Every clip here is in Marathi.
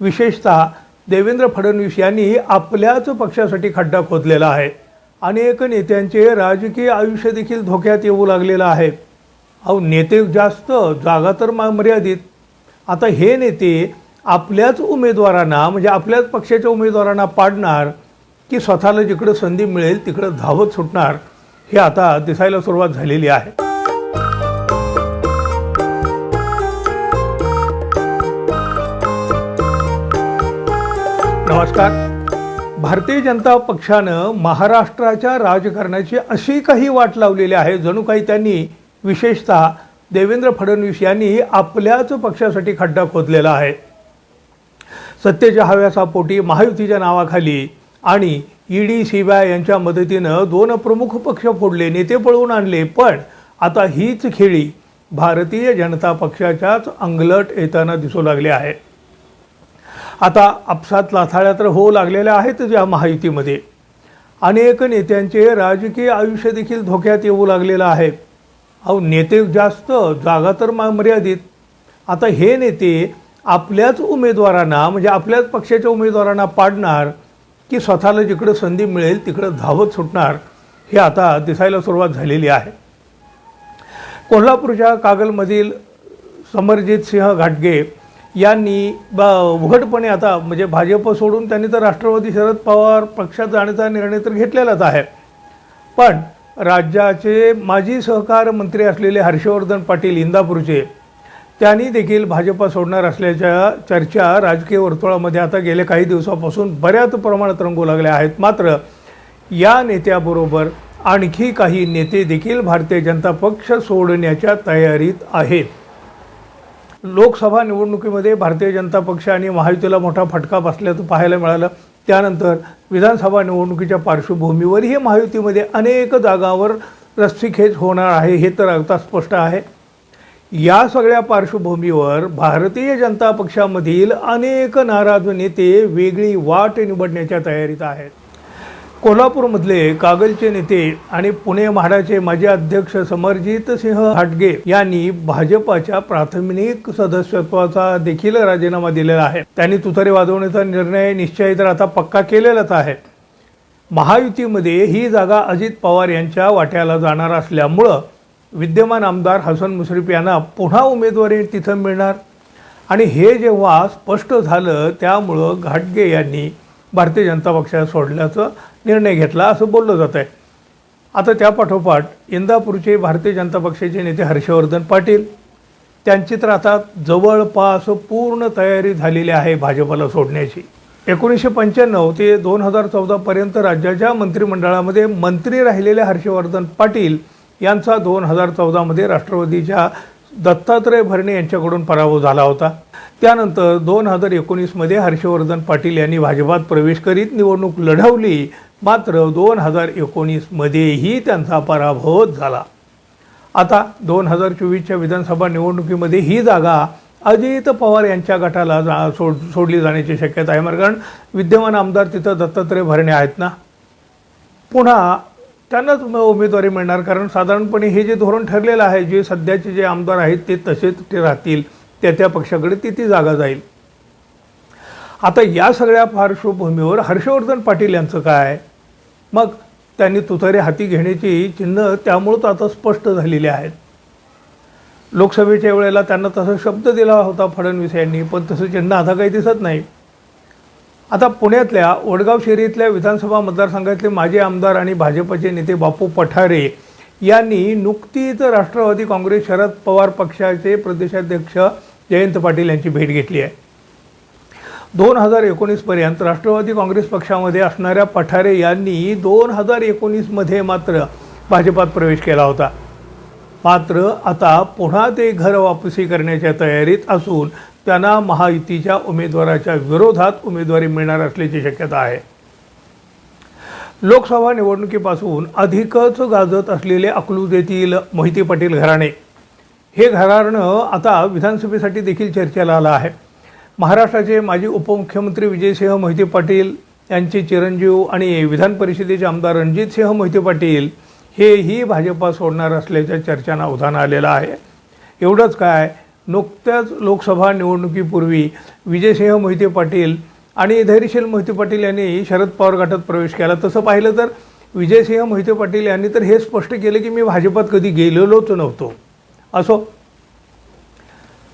विशेषतः देवेंद्र फडणवीस यांनी आपल्याच पक्षासाठी खड्डा खोदलेला आहे. अनेक नेत्यांचे राजकीय आयुष्य देखील धोक्यात येऊ लागलेलं आहे. अहो नेते जास्त जागा तर मर्यादित. आता हे नेते आपल्याच उमेदवारांना म्हणजे आपल्याच पक्षाच्या उमेदवारांना पाडणार की स्वतःला जिकडं संधी मिळेल तिकडं धावत सुटणार हे आता दिसायला सुरुवात झालेली आहे. नमस्कार. भारतीय जनता पक्षानं महाराष्ट्राच्या राजकारणाची अशी काही वाट लावलेली आहे जणू काही त्यांनी विशेषतः देवेंद्र फडणवीस यांनी आपल्याच पक्षासाठी खड्डा खोदलेला आहे. सत्तेच्या हव्यासापोटी महायुतीच्या नावाखाली आणि ईडी सीबीआय यांच्या मदतीनं दोन प्रमुख पक्ष फोडले नेते पळवून आणले पण आता हीच खेळी भारतीय जनता पक्षाच्याच अंगलट येताना दिसू लागली आहे. आता आपसात लाथाळ्या तर होऊ लागलेल्या आहेत या महायुतीमध्ये अनेक नेत्यांचे राजकीय आयुष्य देखील धोक्यात येऊ लागलेलं आहे. अहो नेते जास्त जागा तर मा- मर्यादित. आता हे नेते आपल्याच उमेदवारांना म्हणजे आपल्याच पक्षाच्या उमेदवारांना पाडणार की स्वतःला जिकडं संधी मिळेल तिकडं धावत सुटणार हे आता दिसायला सुरुवात झालेली आहे. कोल्हापूरच्या कागलमधील समरजित सिंह घाटगे यांनी ब उघडपणे आता म्हणजे भाजप सोडून त्यांनी तर राष्ट्रवादी शरद पवार पक्षात जाण्याचा निर्णय तर घेतलेलाच आहे. पण राज्याचे माजी सहकार मंत्री असलेले हर्षवर्धन पाटील इंदापूरचे त्यांनी देखील भाजपा सोडणार असल्याच्या चर्चा राजकीय वर्तुळामध्ये आता गेल्या काही दिवसापासून बऱ्याच प्रमाणात रंगू लागल्या आहेत. मात्र या नेत्याबरोबर आणखी काही नेते देखील भारतीय जनता पक्ष सोडण्याच्या तयारीत आहेत. लोकसभा निवडणुकीमध्ये भारतीय जनता पक्ष आणि महायुतीला मोठा फटका बसल्याचं पाहायला मिळालं. त्यानंतर विधानसभा निवडणुकीच्या पार्श्वभूमीवरही महायुतीमध्ये अनेक जागांवर रस्सीखेच होणार आहे हे तर अगदी स्पष्ट आहे. या सगळ्या पार्श्वभूमीवर भारतीय जनता पक्षामधील अनेक नाराज नेते वेगळी वाट निवडण्याच्या तयारीत आहेत. कोल्हापूरमधले कागलचे नेते आणि पुणे म्हाडाचे माजी अध्यक्ष समरजित सिंह हाटगे यांनी भाजपाच्या प्राथमिक सदस्यत्वाचा देखील राजीनामा दिलेला आहे. त्यांनी तुतारी वाजवण्याचा निर्णय निश्चय तर आता पक्का केलेलाच आहे. महायुतीमध्ये ही जागा अजित पवार यांच्या वाट्याला जाणार असल्यामुळं विद्यमान आमदार हसन मुश्रीफ यांना पुन्हा उमेदवारी तिथं मिळणार. आणि हे जेव्हा स्पष्ट झालं त्यामुळं घाटगे यांनी भारतीय जनता पक्षाला सोडल्याचं निर्णय घेतला असं बोललं जात आहे आता त्यापाठोपाठ इंदापूरचे भारतीय जनता पक्षाचे नेते हर्षवर्धन पाटील त्यांची तर आता जवळपास पूर्ण तयारी झालेली आहे भाजपला सोडण्याची. एकोणीसशे पंच्याण्णव ते दोन हजार चौदापर्यंत राज्याच्या मंत्रिमंडळामध्ये मंत्री राहिलेले हर्षवर्धन पाटील यांचा दोन हजार चौदामध्ये राष्ट्रवादीच्या दत्तात्रय भरणे यांच्याकडून पराभव झाला होता. त्यानंतर दोन हजार एकोणीसमध्ये हर्षवर्धन पाटील यांनी भाजपात प्रवेश करीत निवडणूक लढवली. मात्र दोन हजार एकोणीसमध्येही त्यांचा पराभव झाला. आता दोन हजार चोवीसच्या विधानसभा निवडणुकीमध्ये ही जागा अजित पवार यांच्या गटाला जा सोड सोडली जाण्याची शक्यता आहे. कारण विद्यमान आमदार तिथं दत्तात्रय भरणे आहेत ना? पुन्हा त्यांनाच उमेदवारी मिळणार. कारण साधारणपणे हे जे धोरण ठरलेलं आहे जे सध्याचे जे आमदार आहेत ते तसेच ते राहतील त्या त्या पक्षाकडे ती ती जागा जाईल. आता या सगळ्या पार्श्वभूमीवर हर्षवर्धन पाटील यांचं काय? मग त्यांनी तुतारी हाती घेण्याची चिन्ह त्यामुळंच आता स्पष्ट झालेली आहेत. लोकसभेच्या वेळेला त्यांना तसा शब्द दिला होता फडणवीस यांनी पण तसं चिन्ह आता काही दिसत नाही. आता पुण्यातल्या वडगाव शहरीतल्या विधानसभा मतदारसंघातले माजी आमदार आणि भाजपचे नेते बापू पठारे यांनी नुकतीच राष्ट्रवादी काँग्रेस शरद पवार पक्षाचे प्रदेशाध्यक्ष जयंत पाटील यांची भेट घेतली आहे. दोन हजार एकोणीसपर्यंत राष्ट्रवादी काँग्रेस पक्षामध्ये असणाऱ्या पठारे यांनी दोन हजार एकोणीसमध्ये मात्र भाजपात प्रवेश केला होता. मात्र आता पुन्हा ते घर वापसी करण्याच्या तयारीत असून त्यांना महायुतीच्या उमेदवाराच्या विरोधात उमेदवारी मिळणार असल्याची शक्यता आहे. लोकसभा निवडणुकीपासून अधिकच गाजत असलेले अकलूज मोहिते पाटील घराणे. हे घराणं आता विधानसभेसाठी देखील चर्चेला आलं आहे. महाराष्ट्राचे माजी उपमुख्यमंत्री विजयसिंह मोहिते पाटील यांचे चिरंजीव आणि विधान परिषदेचे आमदार रणजितसिंह मोहिते पाटील हेही भाजपा सोडणार असल्याच्या चर्चांना उधाण आलेलं आहे. एवढंच काय नुकत्याच लोकसभा निवडणुकीपूर्वी विजयसिंह मोहिते पाटील आणि धैर्यशील मोहिते पाटील यांनी शरद पवार गटात प्रवेश केला. तसं पाहिलं तर विजयसिंह मोहिते पाटील यांनी तर हे स्पष्ट केलं की मी भाजपात कधी गेलेलोच नव्हतो. असो.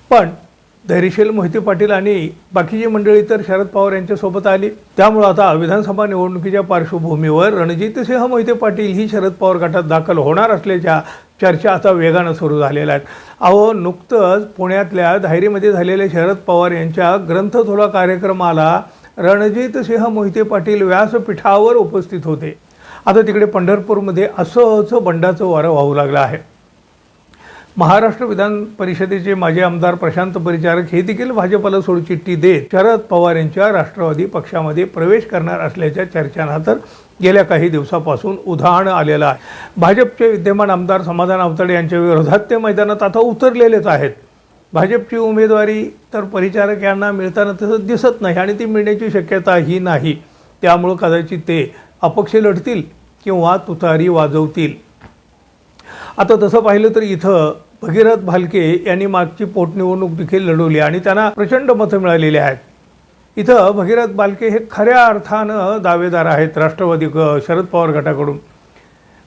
पण धैर्यशील मोहिते पाटील आणि बाकीची मंडळी तर शरद पवार यांच्यासोबत आली. त्यामुळं आता विधानसभा निवडणुकीच्या पार्श्वभूमीवर रणजितसिंह मोहिते पाटील ही शरद पवार गटात दाखल होणार असल्याच्या चर्चा आता वेगानं सुरू झालेल्या आहेत. अहो नुकतंच पुण्यातल्या धायरीमध्ये झालेल्या शरद पवार यांच्या ग्रंथथोडा कार्यक्रमाला रणजितसिंह मोहिते पाटील व्यासपीठावर उपस्थित होते. आता तिकडे पंढरपूरमध्ये असंच बंडाचं वारं वाहू लागलं आहे. महाराष्ट्र विधान परिषदेचे माजी आमदार प्रशांत परिचारक हे देखील भाजपला सोडचिठ्ठी देत शरद पवार यांच्या राष्ट्रवादी पक्षामध्ये प्रवेश करणार असल्याच्या चर्चांना तर गेल्या काही दिवसापासून उधाण आलेलं आहे. भाजपचे विद्यमान आमदार समाधान आवताडे यांच्या विरोधात ते मैदानात आता उतरलेलेच आहेत. भाजपची उमेदवारी तर परिचारक यांना मिळताना तसं दिसत नाही आणि ती मिळण्याची शक्यताही नाही. त्यामुळं कदाचित ते अपक्ष लढतील किंवा तुतारी वाजवतील. आता तसं पाहिलं तर इथं भगीरथ भालके यांनी मागची पोटनिवडणूक देखील लढवली आणि त्यांना प्रचंड मतं मिळालेली आहेत. इथं भगीरथ बालके हे खऱ्या अर्थानं दावेदार आहेत राष्ट्रवादी शरद पवार गटाकडून.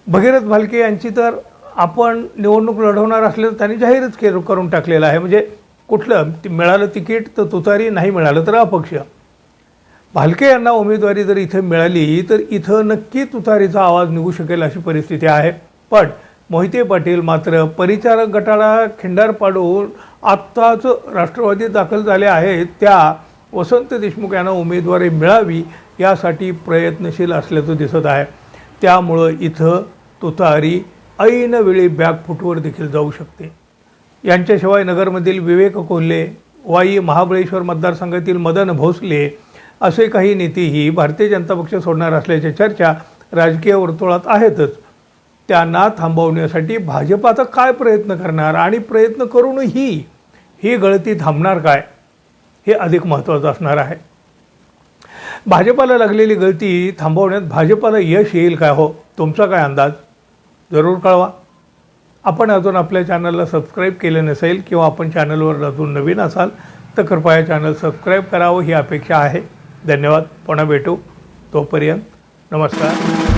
भगीरथ भालके यांची तर आपण निवडणूक लढवणार असले तर त्यांनी जाहीरच के करून टाकलेलं आहे. म्हणजे कुठलं? मिळालं तिकीट तर तुतारी नाही मिळालं तर अपक्ष. भालके यांना उमेदवारी जर इथं मिळाली तर इथं नक्की तुतारीचा आवाज निघू शकेल अशी परिस्थिती आहे. पण मोहिते पाटील मात्र परिचारक गटाला खिंडार पाडून आत्ताच राष्ट्रवादीत दाखल झाले आहेत. त्या वसंत देशमुख यांना उमेदवारी मिळावी यासाठी प्रयत्नशील असल्याचं दिसत आहे. त्यामुळं इथं तुतारी ऐनवेळी वेळी बॅकफुटवर देखील जाऊ शकते. यांच्याशिवाय नगरमधील विवेक कोल्हे वाई महाबळेश्वर मतदारसंघातील मदन भोसले असे काही नेतेही भारतीय जनता पक्ष सोडणार असल्याच्या चर्चा राजकीय वर्तुळात आहेतच. त्यांना थांबवण्यासाठी भाजप आता काय प्रयत्न करणार आणि प्रयत्न करूनही ही गळती थांबणार काय हे अधिक महत्त्वाचं असणार आहे. भाजपाला लागलेली गळती थांबवण्यात भाजपाला यश येईल काय हो? तुमचा काय अंदाज? जरूर कळवा. आपण अजून आपल्या चॅनलला सबस्क्राईब केले नसेल किंवा आपण चॅनलवर अजून नवीन असाल तर कृपया चॅनल सबस्क्राईब करावं ही अपेक्षा आहे. धन्यवाद. पुन्हा भेटू. तोपर्यंत नमस्कार.